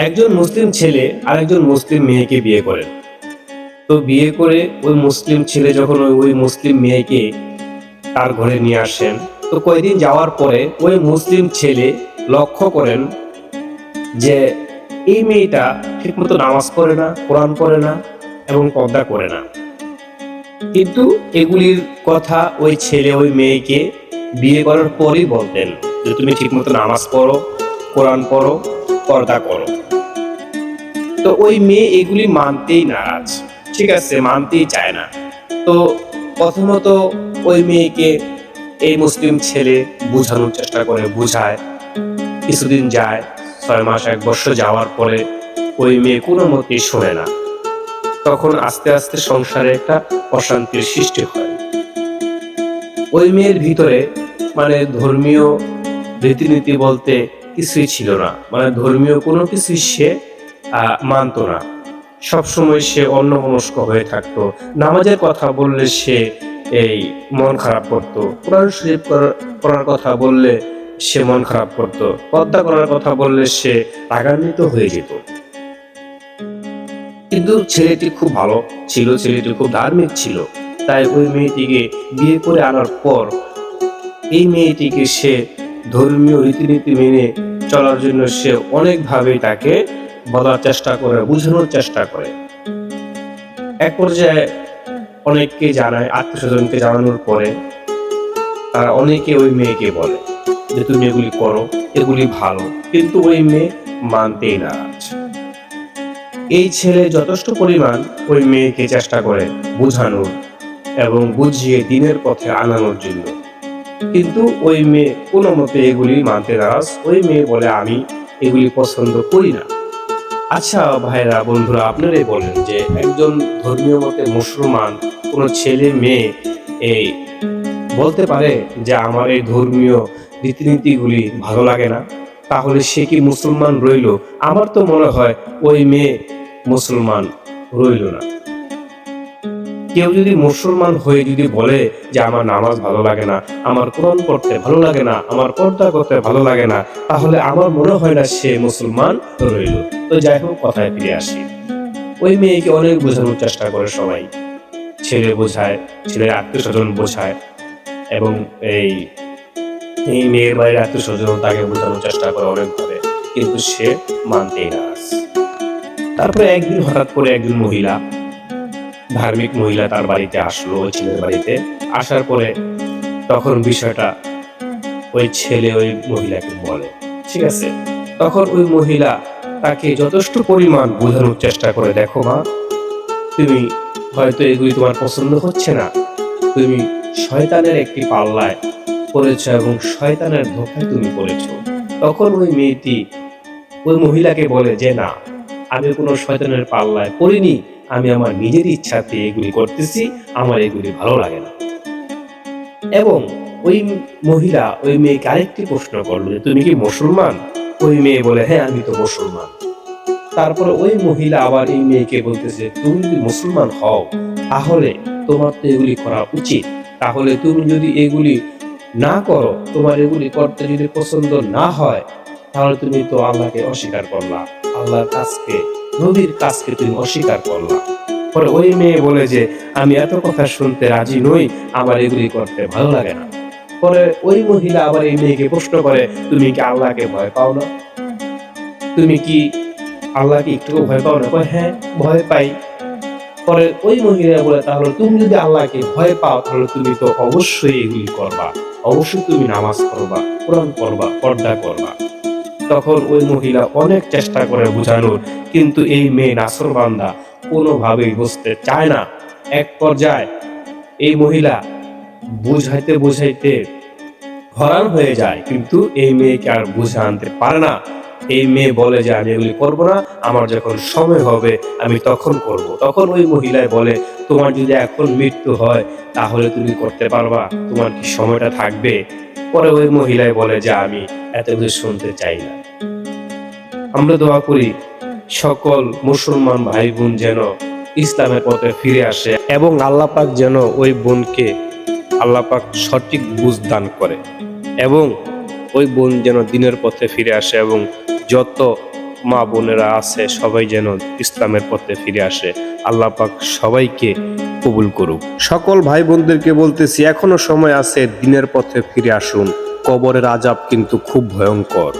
একজন মুসলিম ছেলে আরেকজন মুসলিম মেয়েকে বিয়ে করেন। তো বিয়ে করে ওই মুসলিম ছেলে যখন ওই মুসলিম মেয়েকে তার ঘরে নিয়ে আসেন, তো কয়েকদিন যাওয়ার পরে ওই মুসলিম ছেলে লক্ষ্য করেন যে এই মেয়েটা ঠিকমতো নামাজ পড়ে না, কোরআন পড়ে না এবং পর্দা করে না। কিন্তু এগুলির কথা ওই ছেলে ওই মেয়েকে বিয়ে করার পরই বলতেন যে, তুমি ঠিকমতো নামাজ পড়ো, কোরআন পড়ো পর্দা করো। তো ওই মেয়ে এগুলি মানতেই নারাজ। ঠিক আছে, মানতেই চায় না। তো প্রথমত ওই মেয়েকে এই মুসলিম ছেলে বোঝানোর চেষ্টা করে, বুঝায়, কিছুদিন যায়, ছয় মাস, এক বছর যাওয়ার পরে ওই মেয়ে কোনো মতেই শোনে না। তখন আস্তে আস্তে সংসারে একটা অশান্তির সৃষ্টি হয়। ওই মেয়ের ভিতরে মানে ধর্মীয় রীতিনীতি বলতে কিছুই ছিল না। মানে ধর্মীয় কোনো কিছুই সে মানতো না। সবসময় সে অন্যমনস্ক হয়ে থাকতো। নামাজের কথা বললে সে এই মন খারাপ করতো। কোরআন শরীফ পড়ার কথা বললে সে মন খারাপ করতো। পদ্মা করার কথা বললে সে রাগান্বিত হয়ে যেত। কিন্তু ছেলেটি খুব ভালো ছিল, ছেলেটি খুব ধার্মিক ছিল। তাই ওই মেয়েটিকে বিয়ে করে আনার পর এই মেয়েটিকে সে ধর্মীয় রীতিনীতি মেনে চলার জন্য সে অনেকভাবে তাকে বলার চেষ্টা করে, বোঝানোর চেষ্টা করে। এক পর্যায়ে অনেককে জানায় আত্মীয় স্বজনকে জানানোর পরে তারা অনেকে ওই মেয়েকে বলে যে, তুমি এগুলি করো, এগুলি ভালো, কিন্তু ওই মেয়ে মানতেই নারাজ। এই ছেলে যথেষ্ট পরিমাণ ওই মেয়েকে চেষ্টা করে বোঝানোর এবং বুঝিয়ে দিনের পথে আনানোর জন্য কিন্তু ওই মেয়ে কোনো মতে এগুলি মানতে নারাজ। ওই মেয়ে বলে, আমি এগুলি পছন্দ করি না। আচ্ছা ভাইরা, বন্ধুরা, আপনারাই বলেন যে একজন ধর্মীয় মতে মুসলমান কোনো ছেলে মেয়ে এই বলতে পারে যে, আমার এই ধর্মীয় রীতিনীতিগুলি ভালো লাগে না। তাহলে সে কি মুসলমান রইল? আমার তো মনে হয় ওই মেয়ে মুসলমান রইল না। কেউ যদি মুসলমান হয়ে যদি বলে যে আমার নামাজ ভালো লাগে না, আমার কোরআন পড়তে ভালো লাগে না, আমার পর্দা করতে ভালো লাগে না, তাহলে আমার মনে হয় না সে মুসলমান রইল। তো যাই হোক, কথায় ফিরে আসি। ওই মেয়েকে অনেক বোঝানোর চেষ্টা করে সবাই। ছেলে বোঝায়, ছেলের আত্মীয় স্বজন বোঝায়, এবং এই এই মেয়ের বাড়ির আত্মীয় স্বজন তাকে বোঝানোর চেষ্টা করে অনেক অনেকভাবে কিন্তু সে মানতেই না তারপরে একদিন হঠাৎ করে একজন মহিলা ধার্মিক মহিলা তার বাড়িতে আসলো ওই ছেলের বাড়িতে আসার পরে তখন বিষয়টা ওই ছেলে ওই মহিলাকে বলে, ঠিক আছে? তখন ওই মহিলা তাকে যথেষ্ট পরিমাণ বোঝানোর চেষ্টা করে, দেখো মা, তুমি হয়তো এগুলি তোমার পছন্দ হচ্ছে না। তুমি শয়তানের একটি পাল্লায় পড়েছ এবং শয়তানের ধোকায় তুমি পড়েছ। তখন ওই মেয়েটি ওই মহিলাকে বলে, যে না, আমি কোনো শয়তানের পাল্লায় পড়িনি। আমি আমার নিজের ইচ্ছাতে এগুলি করতেছি, আমার এগুলি ভালো লাগে না। এবং ওই মহিলা, ওই মেয়েকে আরেকটি প্রশ্ন করল যে, তুমি কি মুসলমান? ওই মেয়ে বলে হ্যাঁ আমি তো মুসলমান। তারপরে ওই মহিলা আবার এই মেয়েকে বলতেছে, তুমি যদি মুসলমান হও, তাহলে তোমার তো এগুলি করা উচিত। তাহলে তুমি যদি এগুলি না করো, তোমার এগুলি করতে যদি পছন্দ না হয়, তাহলে তুমি তো আল্লাহকে অস্বীকার করলা। আল্লাহর কাজকে নবীর কাজকে তুমি অস্বীকার করলা। পরে ওই মেয়ে বলে যে, আমি এত কথা শুনতে রাজি নই, আমার এগুলি করতে ভালো লাগে না। পরে ওই মহিলা আবার এই মেয়েকে প্রশ্ন করে, তুমি কি আল্লাহকে ভয় পাও না? তুমি কি আল্লাহকে একটু ভয় পাও না? হ্যাঁ ভয় পাই। পরে ওই মহিলা বলে, তাহলে তুমি যদি আল্লাহকে ভয় পাও, তাহলে তুমি তো অবশ্যই এগুলি করবা। অবশ্যই তুমি নামাজ পড়বা, কোরআন পড়বা, পর্দা করবা। তখন ওই মহিলা অনেক চেষ্টা করে বোঝানোর কিন্তু এই মেয়ে নাসর বান্দা কোনোভাবেই বুঝতে চায় না। এক পর্যায়ে এই মহিলা বুঝাইতে বুঝাইতে হরান হয়ে যায়, কিন্তু এই মেয়েকে আর বুঝে আনতে পারে না। এই মেয়ে বলে যে, আমি এগুলি করব না, আমার যখন সময় হবে, আমি তখন করব। তখন ওই মহিলায় বলে, তোমার যদি এখন মৃত্যু হয়, তাহলে তুমি করতে পারবা, তোমার কি সময়টা থাকবে? পরে ওই মহিলায় বলে যে, আমি এত কিছু শুনতে চাই না। আমরা দোয়া করি সকল মুসলমান ভাই বোন যেন ইসলামের পথে ফিরে আসে এবং আল্লাহ পাক যেন ওই বোনকে আল্লাহ পাক সঠিক বুঝ দান করে এবং ওই বোন যেন দিনের পথে ফিরে আসে এবং যত মা বোনেরা আছে সবাই যেন ইসলামের পথে ফিরে আসে। আল্লাহ পাক সবাইকে কবুল করুক। সকল ভাই বোনদেরকে বলতেছি এখনও সময় আছে দিনের পথে ফিরে আসুন। কবরের আজাব কিন্তু খুব ভয়ঙ্কর।